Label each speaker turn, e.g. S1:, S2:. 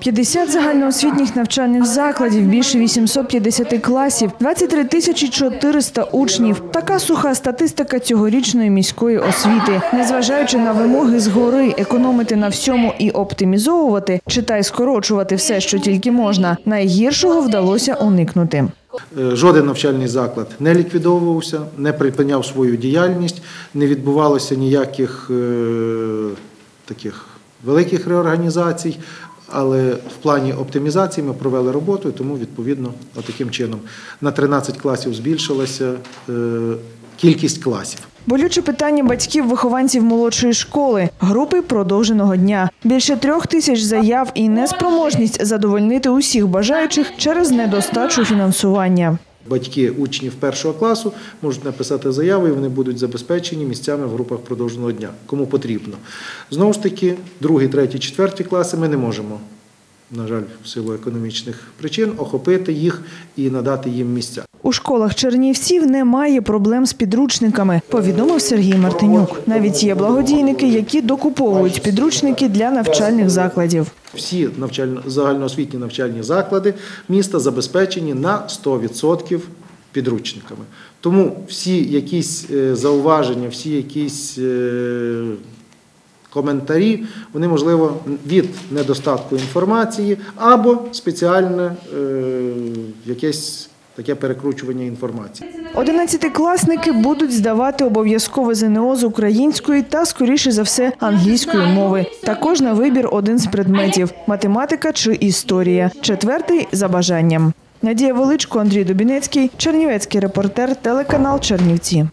S1: 50 загальноосвітніх навчальних закладів, більше 850 класів, 23 тисячі 400 учнів. Така суха статистика цьогорічної міської освіти. Незважаючи на вимоги згори економити на всьому і оптимізовувати, читай скорочувати все, що тільки можна, найгіршого вдалося уникнути.
S2: Е, Жоден навчальний заклад не ліквідовувався, не припиняв свою діяльність, не відбувалося ніяких е, таких великих реорганізацій. Але в плані оптимізації ми провели роботу, тому відповідно таким чином на 13 класів збільшилася е, кількість класів.
S1: Болюче питання батьків вихованців молодшої школи, групи продовженого дня. Більше трьох тисяч заяв і неспроможність задовольнити усіх бажаючих через недостачу фінансування.
S2: Батьки учнів першого класу можуть написати заяву, і вони будуть забезпечені місцями в групах продовженого дня, кому потрібно. Знову ж таки, другий, третій, четвертий класи ми не можемо, на жаль, в силу економічних причин, охопити їх і надати їм місця.
S1: У школах Чернівців немає проблем з підручниками, повідомив Сергій Мартинюк. Навіть є благодійники, які докуповують підручники для навчальних закладів.
S2: Всі навчально, загальноосвітні навчальні заклади міста забезпечені на 100% підручниками. Тому всі якісь е, зауваження, всі якісь е, коментарі, вони можливо від недостатку інформації або спеціальне е, якесь таке перекручування інформації.
S1: Одинадцятикласники будуть здавати обов'язкове ЗНО з української та, скоріше за все, англійської мови. Також на вибір один з предметів – математика чи історія. Четвертий – за бажанням. Надія Величко, Андрій Дубінецький, Чернівецький репортер, телеканал Чернівці.